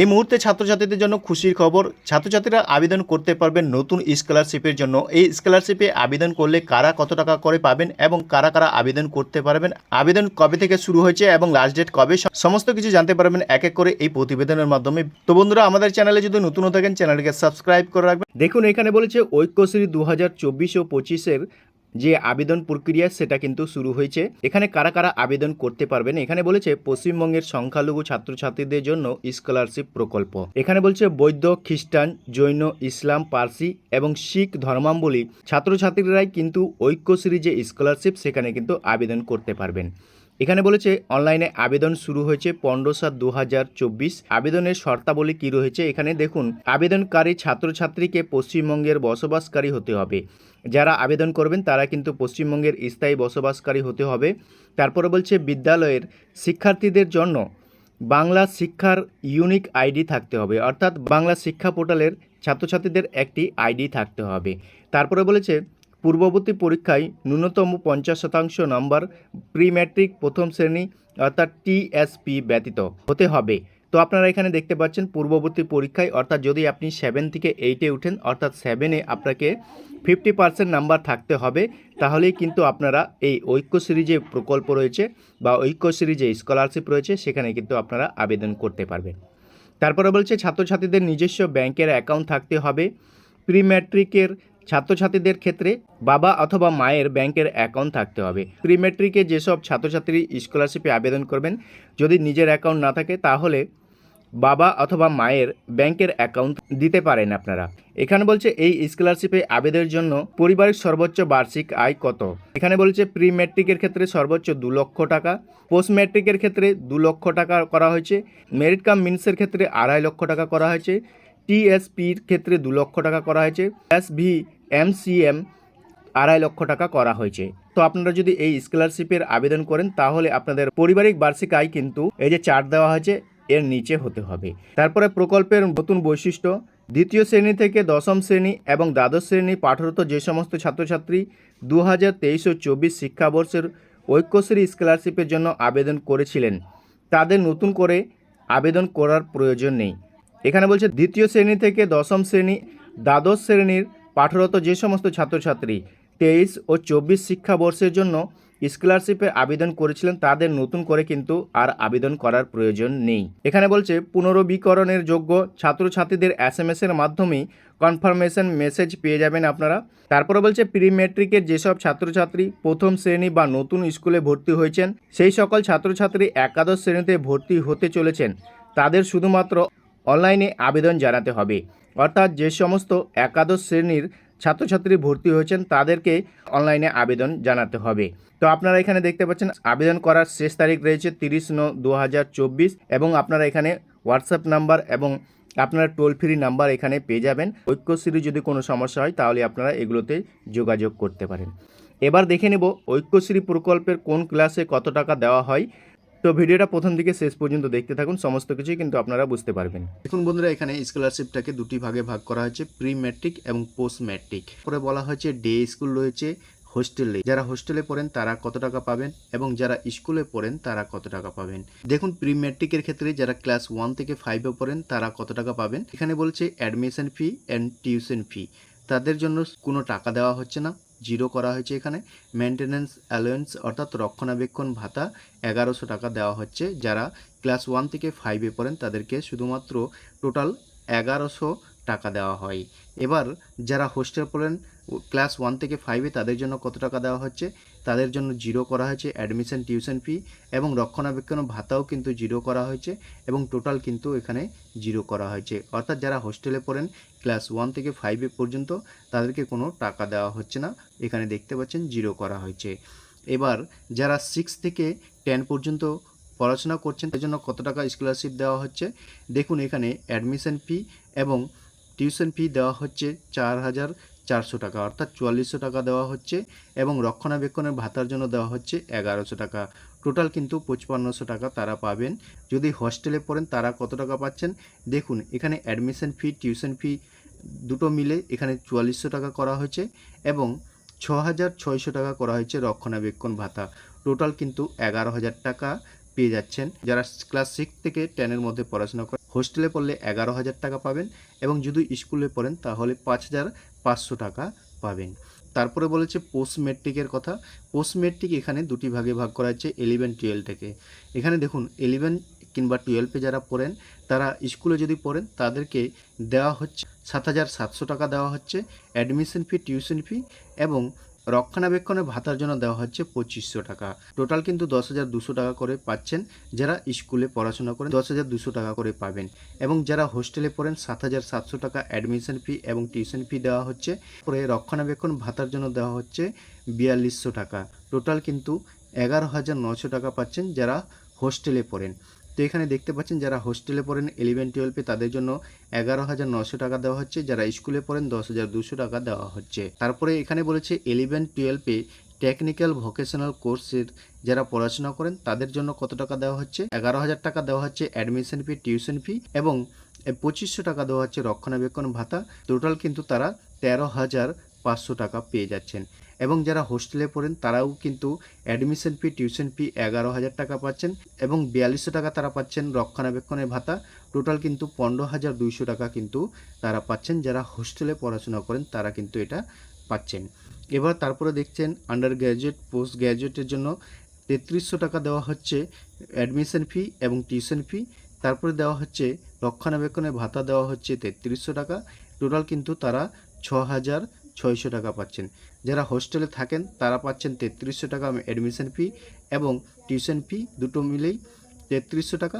এই মুহূর্তে ছাত্রছাত্রীদের জন্য খুশির খবর, ছাত্রছাত্রীরা আবেদন করতে পারবেন নতুন স্কলারশিপের জন্য। এই স্কলারশিপে আবেদন করলে কারা কত টাকা করে পাবেন এবং কারা কারা আবেদন করতে পারবেন? আবেদন কবে থেকে শুরু হয়েছে এবং লাস্ট ডেট কবে? সমস্ত কিছু জানতে পারবেন এক এক করে এই প্রতিবেদনের মাধ্যমে। তো বন্ধুরা, আমাদের চ্যানেলে যদি নতুন থাকেন চ্যানেলটিকে সাবস্ক্রাইব করে রাখবেন। দেখুন, এখানে বলেছে ঐক্যশ্রী দু হাজার চব্বিশ ও পঁচিশের যে আবেদন প্রক্রিয়া সেটা কিন্তু শুরু হয়েছে। এখানে কারা কারা আবেদন করতে পারবেন? এখানে বলেছে, পশ্চিমবঙ্গের সংখ্যালঘু ছাত্রছাত্রীদের জন্য স্কলারশিপ প্রকল্প। এখানে বলছে বৈদ্য খ্রিস্টান, জৈন, ইসলাম, পার্সি এবং শিখ ধর্মাবলী ছাত্রছাত্রীরাই কিন্তু ঐক্যশ্রী যে স্কলারশিপ সেখানে কিন্তু আবেদন করতে পারবেন। এখানে বলেছে, অনলাইনে আবেদন শুরু হয়েছে পনেরো সাত দু হাজার চব্বিশ। আবেদনের শর্তাবলী কী রয়েছে? এখানে দেখুন, আবেদনকারী ছাত্রছাত্রীকে পশ্চিমবঙ্গের বসবাসকারী হতে হবে। যারা আবেদন করবেন, তারা কিন্তু পশ্চিমবঙ্গের স্থায়ী বসবাসকারী হতে হবে। তারপরে বলছে, বিদ্যালয়ের শিক্ষার্থীদের জন্য বাংলা শিক্ষার ইউনিক আইডি থাকতে হবে। অর্থাৎ বাংলা শিক্ষা পোর্টালের ছাত্রছাত্রীদের একটি আইডি থাকতে হবে। তারপরে বলেছে পূর্ববর্তী পরীক্ষায় ন্যূনতম পঞ্চাশ শতাংশ নম্বর প্রি ম্যাট্রিক প্রথম শ্রেণি অর্থাৎ টিএসপি ব্যতীত হতে হবে। তো আপনারা এখানে দেখতে পাচ্ছেন পূর্ববর্তী পরীক্ষায়, অর্থাৎ যদি আপনি সেভেন থেকে এইটে উঠেন, অর্থাৎ সেভেনে আপনাকে ফিফটি পার্সেন্ট নাম্বার থাকতে হবে, তাহলেই কিন্তু আপনারা এই ঐক্যশ্রী যে প্রকল্প রয়েছে বা ঐক্যশ্রী যে স্কলারশিপ রয়েছে, সেখানে কিন্তু আপনারা আবেদন করতে পারবেন। তারপরে বলছে ছাত্রছাত্রীদের নিজস্ব ব্যাংকের অ্যাকাউন্ট থাকতে হবে প্রি ম্যাট্রিকের ছাত্রছাত্রীদের ক্ষেত্রে বাবা অথবা মায়ের ব্যাংকের অ্যাকাউন্ট থাকতে হবে। প্রি ম্যাট্রিকে যেসব ছাত্রছাত্রী স্কলারশিপে আবেদন করবেন, যদি নিজের অ্যাকাউন্ট না থাকে, তাহলে বাবা অথবা মায়ের ব্যাংকের অ্যাকাউন্ট দিতে পারেন আপনারা। এখানে বলছে, এই স্কলারশিপে আবেদনের জন্য পরিবারের সর্বোচ্চ বার্ষিক আয় কত? এখানে বলছে প্রি ম্যাট্রিকের ক্ষেত্রে সর্বোচ্চ দু লক্ষ টাকা পোস্ট ম্যাট্রিকের ক্ষেত্রে দু লক্ষ টাকা করা হয়েছে, মেরিট কাম মিনসের ক্ষেত্রে আড়াই লক্ষ টাকা করা হয়েছে, টিএসপির ক্ষেত্রে দু লক্ষ টাকা করা হয়েছে এস ভি এমসিএম আড়াই লক্ষ টাকা করা হয়েছে। তো আপনারা যদি এই স্কলারশিপের আবেদন করেন, তাহলে আপনাদের পারিবারিক বার্ষিক আয় কিন্তু এই যে চার্ট দেওয়া হয়েছে, এর নিচে হতে হবে। তারপরে প্রকল্পের নতুন বৈশিষ্ট্য, দ্বিতীয় শ্রেণি থেকে দশম শ্রেণি এবং দ্বাদশ শ্রেণি পাঠরত যে সমস্ত ছাত্রছাত্রী দু হাজার তেইশ ও চব্বিশ শিক্ষাবর্ষের ঐক্যশ্রী স্কলারশিপের জন্য আবেদন করেছিলেন, তাদের নতুন করে আবেদন করার প্রয়োজন নেই। এখানে বলছে, দ্বিতীয় শ্রেণি থেকে দশম শ্রেণি, দ্বাদশ শ্রেণির পাঠরত যে সমস্ত ছাত্রছাত্রী তেইশ ও চব্বিশ শিক্ষাবর্ষের জন্য স্কলারশিপে আবেদন করেছিলেন, তাদের নতুন করে কিন্তু আর আবেদন করার প্রয়োজন নেই। এখানে বলছে, পুনরবীকরণের যোগ্য ছাত্রছাত্রীদের এস এম এর মাধ্যমেই কনফার্মেশন মেসেজ পেয়ে যাবেন আপনারা। তারপরে বলছে প্রি ম্যাট্রিকের যেসব ছাত্রছাত্রী প্রথম শ্রেণি বা নতুন স্কুলে ভর্তি হয়েছেন, সেই সকল ছাত্রছাত্রী একাদশ শ্রেণীতে ভর্তি হতে চলেছেন। তাদের শুধুমাত্র অনলাইনে আবেদন জানাতে হবে। অর্থাৎ যে সমস্ত একাদশ শ্রেণির ছাত্রছাত্রী ভর্তি হয়েছেন, তাদেরকে অনলাইনে আবেদন জানাতে হবে। তো আপনারা এখানে দেখতে পাচ্ছেন, আবেদন করার শেষ তারিখ রয়েছে তিরিশ ন দু এবং আপনারা এখানে হোয়াটসঅ্যাপ নাম্বার এবং আপনার টোল ফ্রি নাম্বার এখানে পেয়ে যাবেন। ঐক্যশ্রী যদি কোনো সমস্যা হয়, তাহলে আপনারা এগুলোতে যোগাযোগ করতে পারেন। এবার দেখে নেব ঐক্যশ্রী প্রকল্পের কোন ক্লাসে কত টাকা দেওয়া হয় তো ভিডিওটা প্রথম থেকে শেষ পর্যন্ত দেখতে থাকুন, সমস্ত কিছুই কিন্তু আপনারা বুঝতে পারবেন। দেখুন বন্ধুরা, এখানে স্কলারশিপটাকে দুটি ভাগে ভাগ করা হয়েছে প্রি ম্যাট্রিক এবং পোস্ট ম্যাট্রিক পরে বলা হয়েছে ডে স্কুল রয়েছে হোস্টেলে যারা হোস্টেলে পড়েন, তারা কত টাকা পাবেন? এবং যারা স্কুলে পড়েন, তারা কত টাকা পাবেন? দেখুন প্রি ম্যাট্রিকের ক্ষেত্রে যারা ক্লাস ওয়ান থেকে ফাইভে পড়েন, তারা কত টাকা পাবেন? এখানে বলছে admission fee and tuition fee তাদের জন্য কোনো টাকা দেওয়া হচ্ছে না। জিরো করা হয়েছে এখানে। মেনটেন্যান্স অ্যালোয়েন্স অর্থাৎ রক্ষণাবেক্ষণ ভাতা এগারোশো টাকা দেওয়া হচ্ছে। যারা ক্লাস ওয়ান থেকে ফাইভে পড়েন, তাদেরকে শুধুমাত্র টোটাল এগারোশো টাকা দেওয়া হয়। এবার যারা হোস্টেল পড়েন ক্লাস ওয়ান থেকে ফাইভে তাদের জন্য কত টাকা দেওয়া হচ্ছে? তাদের জন্য জিরো করা হয়েছে অ্যাডমিশন টিউশন ফি এবং রক্ষণাবেক্ষণ ভাতাও কিন্তু জিরো করা হয়েছে এবং টোটাল কিন্তু এখানে জিরো করা হয়েছে। অর্থাৎ যারা হোস্টেলে পড়েন ক্লাস ওয়ান থেকে ফাইভে পর্যন্ত তাদেরকে কোনো টাকা দেওয়া হচ্ছে না। এখানে দেখতে পাচ্ছেন জিরো করা হয়েছে। এবার যারা সিক্স থেকে টেন পর্যন্ত পড়াশোনা করছেন তার জন্য কত টাকা স্কলারশিপ দেওয়া হচ্ছে? দেখুন এখানে অ্যাডমিশন ফি এবং টিউশন ফি দেওয়া হচ্ছে চার হাজার চারশো টাকা, অর্থাৎ চুয়াল্লিশশো টাকা দেওয়া হচ্ছে এবং রক্ষণাবেক্ষণের ভাতার জন্য দেওয়া হচ্ছে এগারোশো টাকা। টোটাল কিন্তু পঁচপান্নশো টাকা তারা পাবেন। যদি হস্টেলে পড়েন, তারা কত টাকা পাচ্ছেন? দেখুন, এখানে অ্যাডমিশন ফি টিউশন ফি দুটো মিলে এখানে চুয়াল্লিশশো টাকা করা হয়েছে এবং ছ হাজার ছয়শো টাকা করা হয়েছে রক্ষণাবেক্ষণ ভাতা। টোটাল কিন্তু এগারো হাজার টাকা পেয়ে যাচ্ছেন। যারা ক্লাস সিক্স থেকে টেনের মধ্যে পড়াশোনা করে হোস্টেলে পড়লে এগারো হাজার টাকা পাবেন এবং যদি স্কুলে পড়েন তাহলে পাঁচ হাজার পাঁচশো টাকা পাবেন। তারপরে বলেছে পোস্ট মেট্রিকের কথা। পোস্ট মেট্রিক এখানে দুটি ভাগে ভাগ করা হচ্ছে ইলেভেন টুয়েলভ থেকে। এখানে দেখুন ইলেভেন কিংবা টুয়েলভে যারা পড়েন, তারা স্কুলে যদি পড়েন, তাদেরকে দেওয়া হচ্ছে সাত হাজার সাতশো টাকা দেওয়া হচ্ছে। অ্যাডমিশন ফি টিউশন ফি এবং রক্ষণাবেক্ষণের ভাতার জন্য দেওয়া হচ্ছে পঁচিশশো টাকা। টোটাল কিন্তু দশ হাজার দুশো টাকা করে পাচ্ছেন যারা স্কুলে পড়াশোনা করেন, দশ হাজার দুশো টাকা করে পাবেন। এবং যারা হোস্টেলে পড়েন, সাত হাজার সাতশো টাকা অ্যাডমিশন ফি এবং টিউশন ফি দেওয়া হচ্ছে। পরে রক্ষণাবেক্ষণ ভাতার জন্য দেওয়া হচ্ছে বিয়াল্লিশশো টাকা। টোটাল কিন্তু এগারো হাজার নশো টাকা পাচ্ছেন যারা হোস্টেলে পড়েন। তো এখানে দেখতে পাচ্ছেন যারা হোস্টেলে পড়েন ইলেভেন টুয়েলভে তাদের জন্য এগারো হাজার নশো টাকা দেওয়া হচ্ছে, যারা স্কুলে পড়েন দশ হাজার দুশো টাকা দেওয়া হচ্ছে। তারপরে এখানে বলেছে ইলেভেন টুয়েলভে টেকনিক্যাল ভোকেশনাল কোর্সের যারা পড়াশোনা করেন, তাদের জন্য কত টাকা দেওয়া হচ্ছে? এগারো হাজার টাকা দেওয়া হচ্ছে অ্যাডমিশন ফি টিউশন ফি এবং পঁচিশশো টাকা দেওয়া হচ্ছে রক্ষণাবেক্ষণ ভাতা। টোটাল কিন্তু তারা তেরো হাজার পাঁচশো টাকা পেয়ে যাচ্ছেন। এবং যারা হোস্টেলে পড়েন, তারাও কিন্তু অ্যাডমিশন ফি টিউশন ফি এগারো হাজার টাকা পাচ্ছেন এবং বিয়াল্লিশশো টাকা তারা পাচ্ছেন রক্ষণাবেক্ষণের ভাতা। টোটাল কিন্তু পনেরো হাজার দুইশো টাকা কিন্তু তারা পাচ্ছেন। যারা হোস্টেলে পড়াশোনা করেন, তারা কিন্তু এটা পাচ্ছেন। এবার তারপরে দেখছেন আন্ডার গ্র্যাজুয়েট পোস্ট গ্র্যাজুয়েটের জন্য তেত্রিশশো টাকা দেওয়া হচ্ছে অ্যাডমিশন ফি এবং টিউশন ফি তারপরে দেওয়া হচ্ছে রক্ষণাবেক্ষণের ভাতা দেওয়া হচ্ছে তেত্রিশশো টাকা। টোটাল কিন্তু তারা ছ হাজার ছয়শো টাকা পাচ্ছেন। যারা হোস্টেলে থাকেন, তারা পাচ্ছেন তেত্রিশশো টাকা অ্যাডমিশন ফি এবং টিউশন ফি দুটো মিলেই তেত্রিশশো টাকা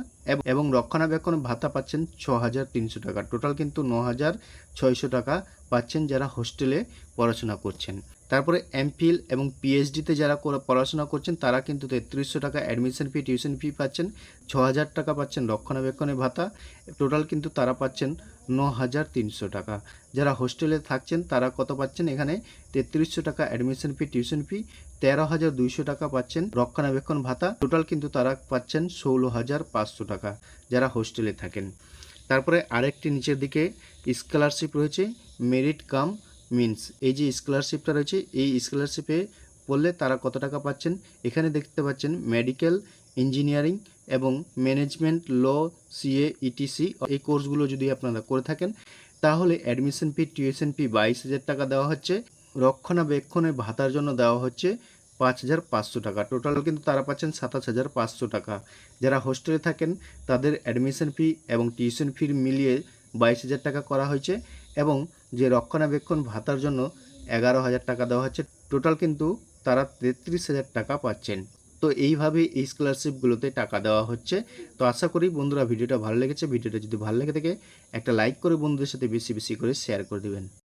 এবং রক্ষণাবেক্ষণ ভাতা পাচ্ছেন ছ হাজার তিনশো টাকা। টোটাল কিন্তু ন হাজার ছয়শো টাকা পাচ্ছেন যারা হোস্টেলে পড়াশোনা করছেন। তারপরে এমফিল এবং পিএইচডিতে যারা পড়াশোনা করছেন, তারা কিন্তু তেত্রিশশো টাকা অ্যাডমিশন ফি টিউশন ফি পাচ্ছেন ছ হাজার টাকা পাচ্ছেন রক্ষণাবেক্ষণের ভাতা। টোটাল কিন্তু তারা পাচ্ছেন ন হাজার তিনশো টাকা। যারা হোস্টেলে থাকছেন, তারা কত পাচ্ছেন? এখানে তেত্রিশশো টাকা অ্যাডমিশন ফি টিউশন ফি তেরো হাজার দুইশো টাকা পাচ্ছেন রক্ষণাবেক্ষণ ভাতা। টোটাল কিন্তু তারা পাচ্ছেন ষোলো হাজার পাঁচশো টাকা যারা হোস্টেলে থাকেন। তারপরে আরেকটি নিচের দিকে স্কলারশিপ রয়েছে মেরিট কাম মিনস এই যে স্কলারশিপটা রয়েছে, এই স্কলারশিপে পড়লে তারা কত টাকা পাচ্ছেন? এখানে দেখতে পাচ্ছেন মেডিকেল ইঞ্জিনিয়ারিং এবং ম্যানেজমেন্ট ল সিএ ইটিসি এই কোর্সগুলো যদি আপনারা করে থাকেন, তাহলে অ্যাডমিশন ফি টিউশন ফি বাইশ হাজার টাকা দেওয়া হচ্ছে। রক্ষণাবেক্ষণের ভাতার জন্য দেওয়া হচ্ছে পাঁচ হাজার পাঁচশো টাকা। টোটাল কিন্তু তারা পাচ্ছেন সাতাশ হাজার পাঁচশো টাকা। যারা হোস্টেলে থাকেন, তাদের অ্যাডমিশন ফি এবং টিউশন ফি মিলিয়ে বাইশ হাজার টাকা করা হয়েছে এবং যে রক্ষণাবেক্ষণ ভাতার জন্য এগারো হাজার টাকা দেওয়া হচ্ছে। টোটাল কিন্তু তারা তেত্রিশ হাজার টাকা পাচ্ছেন। তো এইভাবে এই স্কলারশিপগুলোতে টাকা দেওয়া হচ্ছে। তো আশা করি বন্ধুরা ভিডিওটা ভালো লেগেছে। ভিডিওটা যদি ভালো লেগে থাকে, একটা লাইক করে বন্ধুদের সাথে বেশি বেশি করে শেয়ার করে দেবেন।